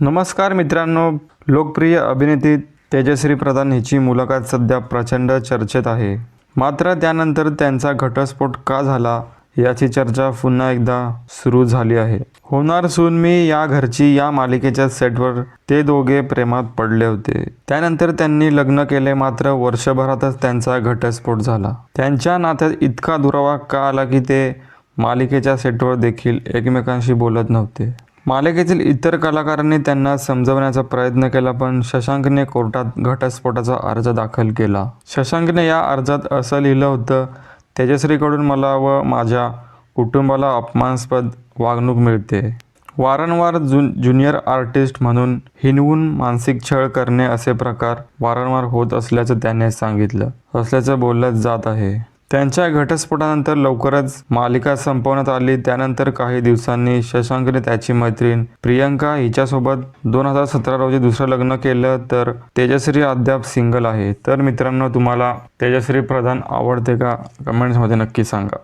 नमस्कार मित्रांनो लोकप्रिय अभिनेती तेजश्री प्रधान हिची मुलाखत सध्या प्रचंड चर्चेत आहे. मात्र त्यानंतर त्यांचा घटस्फोट का झाला याची चर्चा पुन्हा एकदा सुरू झाली आहे. होणार सून मी या घरची या मालिकेच्या सेटवर ते दोघे प्रेमात पडले होते. त्यानंतर त्यांनी लग्न केले मात्र वर्षभरातच त्यांचा घटस्फोट झाला. त्यांच्या नात्यात इतका दुरावा का आला की ते मालिकेच्या सेटवर देखील एकमेकांशी बोलत नव्हते. मालिकेतील इतर कलाकारांनी त्यांना समजवण्याचा प्रयत्न केला पण शशांकने कोर्टात घटस्फोटाचा अर्ज दाखल केला. शशांकने या अर्जात असं लिहिलं होतं तेजश्रीकडून मला व माझ्या कुटुंबाला अपमानास्पद वागणूक मिळते. वारंवार जुन ज्युनियर आर्टिस्ट म्हणून हिनवून मानसिक छळ करणे असे प्रकार वारंवार होत असल्याचं त्याने सांगितलं. असल्याचं बोललं जात आहे. त्यांच्या घटस्फोटानंतर लवकरच मालिका संपवण्यात आली. त्यानंतर काही दिवसांनी शशांकने त्याची मैत्रीण प्रियंका हिच्यासोबत दोन हजार सतरा रोजी दुसरं लग्न केलं तर तेजश्री अद्याप सिंगल आहे. तर मित्रांनो तुम्हाला तेजश्री प्रधान आवडते का? कमेंट्समध्ये नक्की सांगा.